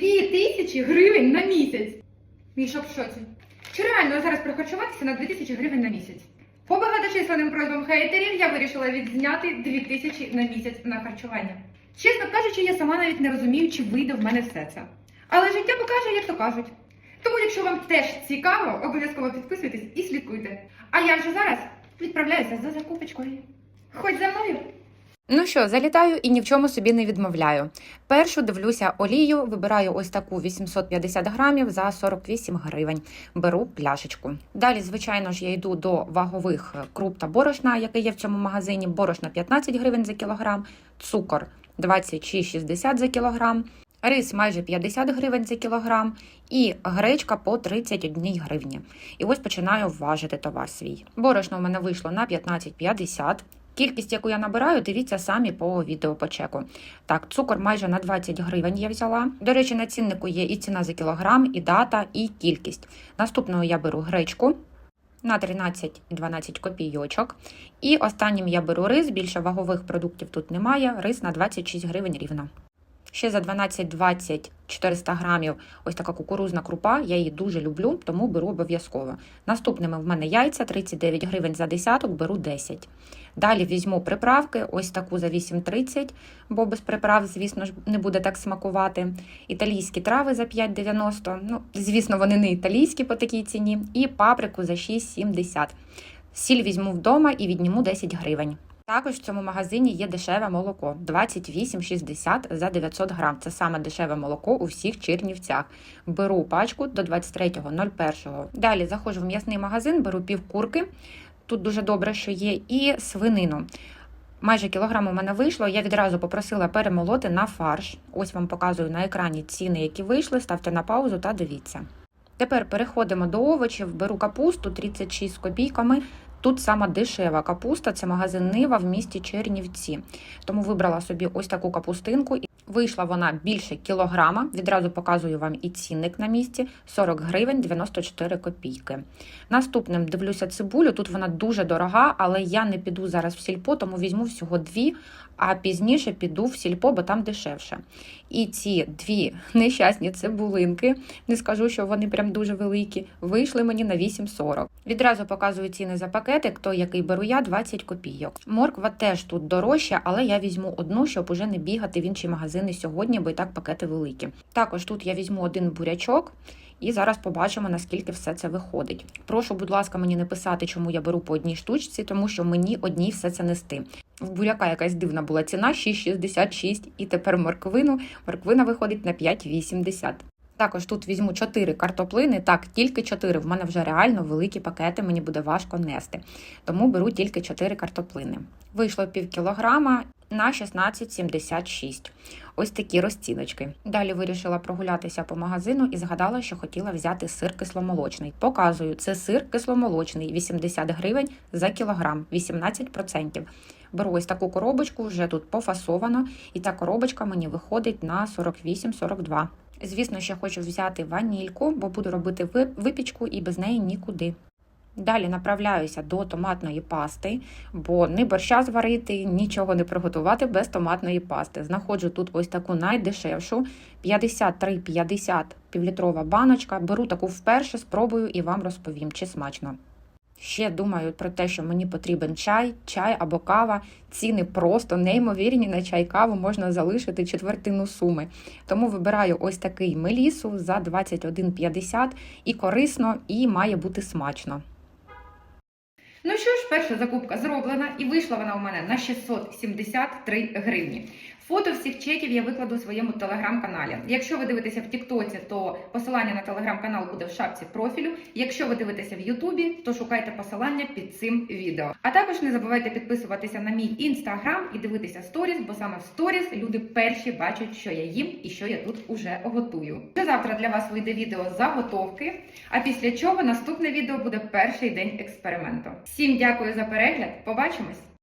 2000 гривень на місяць. Міша в шоці. Чи реально зараз прохарчуватися на 2000 гривень на місяць? По багаточисленним просьбам хейтерів я вирішила відзняти 2000 на місяць на харчування. Чесно кажучи, я сама навіть не розумію, чи вийде в мене все це. Але життя покаже, як то кажуть. Тому, якщо вам теж цікаво, обов'язково підписуйтесь і слідкуйте. А я вже зараз відправляюся за закупочкою. Ходь за мною. Ну що, залітаю і ні в чому собі не відмовляю. Першу дивлюся олію, вибираю ось таку 850 грамів за 48 гривень. Беру пляшечку. Далі, звичайно ж, я йду до вагових круп та борошна, яке є в цьому магазині. Борошна 15 гривень за кілограм, цукор 26,60 за кілограм. Рис майже 50 гривень за кілограм і гречка по 31 гривні. І ось починаю важити товар свій. Борошно у мене вийшло на 15,50. Кількість, яку я набираю, дивіться самі по відео по чеку. Так, цукор майже на 20 гривень я взяла. До речі, на ціннику є і ціна за кілограм, і дата, і кількість. Наступною я беру гречку на 13-12 копійочок. І останнім я беру рис. Більше вагових продуктів тут немає. Рис на 26 гривень рівно. Ще за 12-20 400 грамів ось така кукурузна крупа. Я її дуже люблю, тому беру обов'язково. Наступними в мене яйця 39 гривень за десяток, беру 10. Далі візьму приправки, ось таку за 8,30, бо без приправ, звісно ж, не буде так смакувати. Італійські трави за 5,90. Ну, звісно, вони не італійські по такій ціні. І паприку за 6,70. Сіль візьму вдома і відніму 10 гривень. Також в цьому магазині є дешеве молоко 28,60 за 900 грам. Це саме дешеве молоко у всіх Чернівцях. Беру пачку до 23.01. Далі заходжу в м'ясний магазин, беру пів курки. Тут дуже добре, що є, і свинину. Майже кілограм у мене вийшло. Я відразу попросила перемолоти на фарш. Ось вам показую на екрані ціни, які вийшли. Ставте на паузу та дивіться. Тепер переходимо до овочів. Беру капусту 36 з копійками. Тут сама дешева капуста, це магазин Нива в місті Чернівці. Тому вибрала собі ось таку капустинку. Вийшла вона більше кілограма. Відразу показую вам і цінник на місці 40 гривень 94 копійки. Наступним дивлюся цибулю. Тут вона дуже дорога, але я не піду зараз в сільпо, тому візьму всього дві, а пізніше піду в сільпо, бо там дешевше. І ці дві нещасні цибулинки, не скажу, що вони прям дуже великі, вийшли мені на 8,40. Відразу показую ціни за пакетик, той, який беру я, 20 копійок. Морква теж тут дорожча, але я візьму одну, щоб уже не бігати в інші магазини сьогодні, бо і так пакети великі. Також тут я візьму один бурячок. І зараз побачимо, наскільки все це виходить. Прошу, будь ласка, мені не писати, чому я беру по одній штучці, тому що мені одній все це нести. В буряка якась дивна була ціна 6,66, і тепер морквину. Морквина виходить на 5,80. Також тут візьму 4 картоплини. Так, тільки 4. В мене вже реально великі пакети, мені буде важко нести. Тому беру тільки 4 картоплини. Вийшло пів кілограма на 16,76. Ось такі розціночки. Далі вирішила прогулятися по магазину і згадала, що хотіла взяти сир кисломолочний. Показую, це сир кисломолочний, 80 гривень за кілограм, 18%. Беру ось таку коробочку, вже тут пофасовано, і та коробочка мені виходить на 48-42. Звісно, ще хочу взяти ванільку, бо буду робити випічку і без неї нікуди. Далі направляюся до томатної пасти, бо не борща зварити, нічого не приготувати без томатної пасти. Знаходжу тут ось таку найдешевшу 53,50 півлітрова баночка. Беру таку вперше, спробую і вам розповім, чи смачно. Ще думаю про те, що мені потрібен чай, чай або кава. Ціни просто неймовірні на чай каву можна залишити четвертину суми. Тому вибираю ось такий мелісу за 21,50 і корисно, і має бути смачно. Ну що ж, перша закупка зроблена, і вийшла вона у мене на 673 гривні. Фото всіх чеків я викладу у своєму телеграм-каналі. Якщо ви дивитеся в Тіктоці, то посилання на телеграм-канал буде в шапці профілю. Якщо ви дивитеся в Ютубі, то шукайте посилання під цим відео. А також не забувайте підписуватися на мій інстаграм і дивитися сторіс, бо саме в сторіс люди перші бачать, що я їм і що я тут уже готую. Вже завтра для вас вийде відео заготовки. А після чого наступне відео буде перший день експерименту. Всім дякую за перегляд. Побачимось!